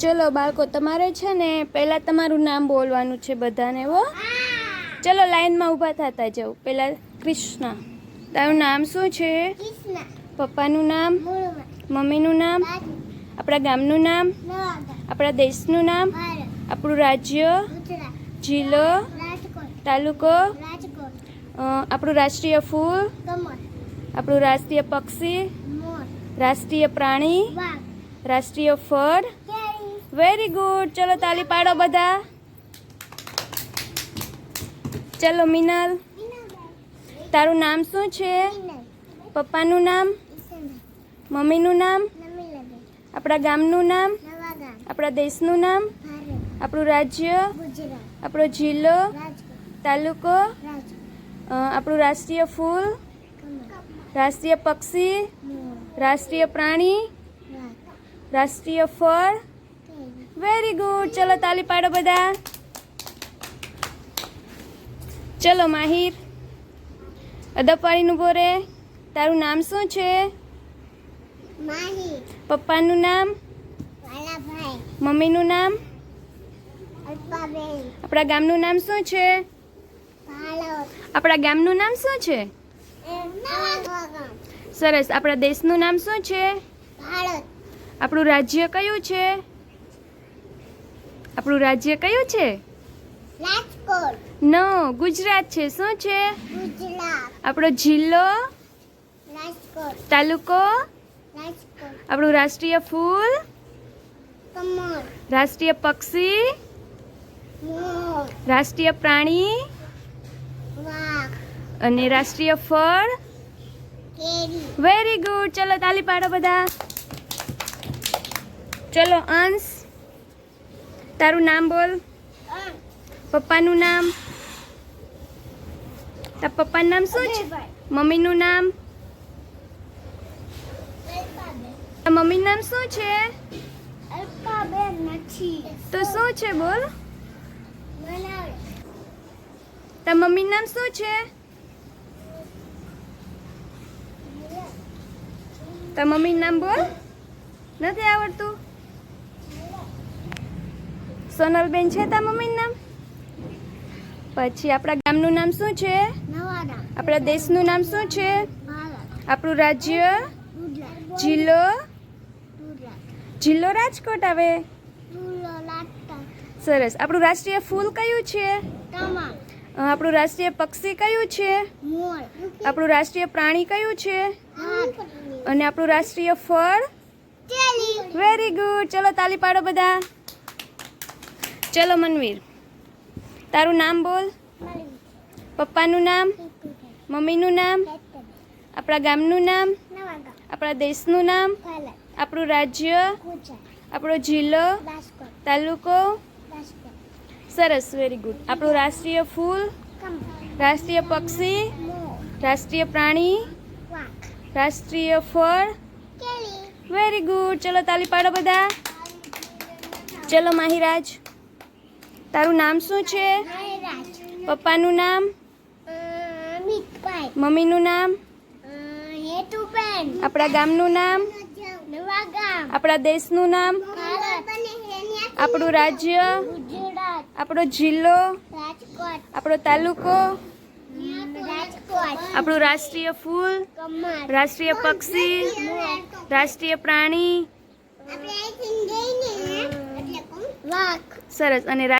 ચલો બાળકો તમારે છે ને પહેલાં તમારું નામ બોલવાનું છે બધાને હો. ચલો લાઈનમાં ઊભા થતા જાઓ. પહેલાં કૃષ્ણ. તારું નામ શું છે? પપ્પાનું નામ? મમ્મીનું નામ? આપણા ગામનું નામ? આપણા દેશનું નામ? આપણું રાજ્ય? જિલ્લો? તાલુકો? આપણું રાષ્ટ્રીય ફૂલ? આપણું રાષ્ટ્રીય પક્ષી? રાષ્ટ્રીય પ્રાણી? રાષ્ટ્રીય ફળ? વેરી ગુડ ચલો તાલી પાડો બધા. ચલો મિનલ. તારું નામ શું છે? પપ્પાનું નામ? મમ્મીનું નામ? આપણા ગામનું નામ? આપણા દેશનું નામ? આપણું રાજ્ય? આપણો જિલ્લો? તાલુકો? આપણું રાષ્ટ્રીય ફૂલ? રાષ્ટ્રીય પક્ષી? રાષ્ટ્રીય પ્રાણી? રાષ્ટ્રીય ફળ? વેરી ગુડ ચલો તાલી પાડો બધા. ચલો માહિર. અદપાડીનું બોરે. તારું નામ શું છે? પપ્પાનું નામ? મમ્મીનું નામ? આપણા ગામનું નામ શું છે? આપણા ગામનું નામ શું છે? સરસ. આપણા દેશનું નામ શું છે? આપણું રાજ્ય કયું છે? આપણું રાજ્ય કયું છે? રાજકોટ. નો ગુજરાત છે. શું છે? ગુજરાત. આપણો જિલ્લો? રાજકોટ. તાલુકો? રાજકોટ. આપણું રાષ્ટ્રીય ફૂલ? રાષ્ટ્રીય પક્ષી? મોર. રાષ્ટ્રીય પ્રાણી? વાઘ. અને રાષ્ટ્રીય ફળ? કેરી. વેરી ગુડ ચલો તાલી પાડો બધા. ચલો અંશ. તારું નામ બોલ. પપ્પાનું નામ? તાર પપ્પાનું નામ શું છે? મમ્મીનું નામ? મમ્મીનું નામ શું છે? તો શું છે બોલ? તાર મમ્મીનું નામ શું છે? તાર મમ્મીનું નામ બોલ. નથી આવડતું? સોનલબેન છે તા મમ્મીનું નામ? પછી આપણા ગામનું નામ શું છે? આપણા દેશનું નામ શું છે? આપણું રાજ્ય? જિલ્લો? જિલ્લો રાજકોટ આવે? સરસ. આપણું રાષ્ટ્રીય ફૂલ કયું છે? આપણું રાષ્ટ્રીય પક્ષી કયું છે? આપણું રાષ્ટ્રીય પ્રાણી કયું છે? અને આપણું રાષ્ટ્રીય ફળ? Very good. ચલો તાલી પાડો બધા. ચલો મનવીર. તારું નામ બોલ. પપ્પાનું નામ. મમ્મીનું નામ. આપણા ગામનું નામ. આપણા દેશનું નામ. આપણું રાજ્ય. આપણો જિલ્લો. તાલુકો. સરસ વેરી ગુડ આપણું રાષ્ટ્રીય ફૂલ. રાષ્ટ્રીય પક્ષી. રાષ્ટ્રીય પ્રાણી. રાષ્ટ્રીય ફળ. વેરી ગુડ ચલો તાલી પાડો બધા. ચલો માહિરાજ. તારું નામ શું છે? પપ્પાનું નામ? મમ્મીનું નામ? આપણા ગામનું નામ? આપણા દેશનું નામ? આપણું રાજ્ય? આપણો જિલ્લો? આપણો તાલુકો? આપણું રાષ્ટ્રીય ફૂલ? રાષ્ટ્રીય પક્ષી? રાષ્ટ્રીય પ્રાણી? સરસ. અને